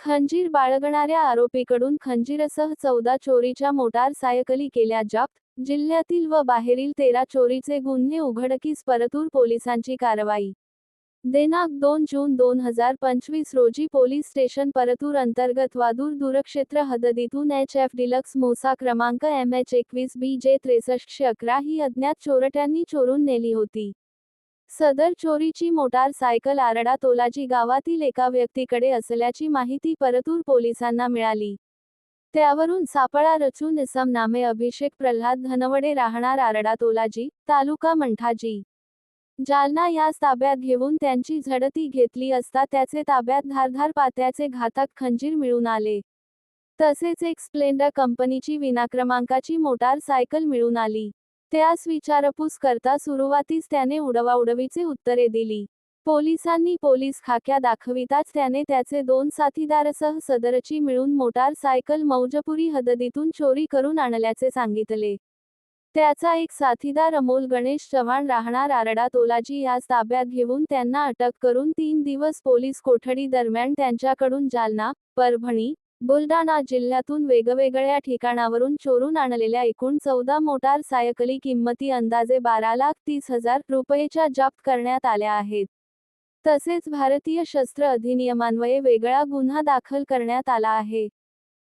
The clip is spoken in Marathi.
खंजीर बाळगणाऱ्या आरोपीकडून खंजीरसह चौदा चोरीच्या मोटार सायकली केल्या जप्त जिल्ह्यातील व बाहेरील तेरा चोरीचे गुन्हे उघडकीस परतूर पोलिसांची कारवाई. दिनांक दोन जून दोन हजार पंचवीस रोजी पोलीस स्टेशन परतूर अंतर्गत वादूर दूरक्षेत्र हददीतून एच एफ डिलक्स मोसा क्रमांक एम एच एकवीस बी जे त्रेसष्टशे अकरा ही अज्ञात चोरट्यांनी चोरून नेली होती. सदर चोरीची मोटार सायकल आरडा तोलाजी गावातील एका व्यक्तीकडे असल्याची माहिती परतूर पोलिसांना मिळाली. त्यावरून सापळा रचून इसम नामे अभिषेक प्रल्हाद धनवडे राहणार आरडा तोलाजी तालुका मंठाजी. जालना यास ताब्यात घेऊन त्यांची झडती घेतली असता त्याचे ताब्यात धारधार पात्याचे घातक खंजीर मिळून आले. तसेच एक स्प्लेंडर कंपनीची विनाक्रमांकाची मोटार सायकल मिळून आली. त्यास विचारपूस करता सुरुवातीस त्याने उडवाउडवीचे उत्तरे दिली. पोलिसांनी पोलीस खाक्या दाखविताच त्याने त्याचे दोन साथीदारसह सदरची मिळून मोटार सायकल मौजपुरी हददीतून चोरी करून आणल्याचे सांगितले. त्याचा एक साथीदार अमोल गणेश चव्हाण राहणार आरडा तोलाजी यास ताब्यात घेऊन त्यांना अटक करून तीन दिवस पोलीस कोठडी दरम्यान त्यांच्याकडून जालना परभणी बुलडाणा जिल्ह्यातून वेगवेगळ्या ठिकाणावरून चोरून आणलेल्या एकूण चौदा मोटार सायकली किंमती अंदाजे बारा लाख तीस हजार रुपयेच्या जप्त करण्यात आल्या आहेत. तसेच भारतीय शस्त्र अधिनियमान्वये वेगळा गुन्हा दाखल करण्यात आला आहे.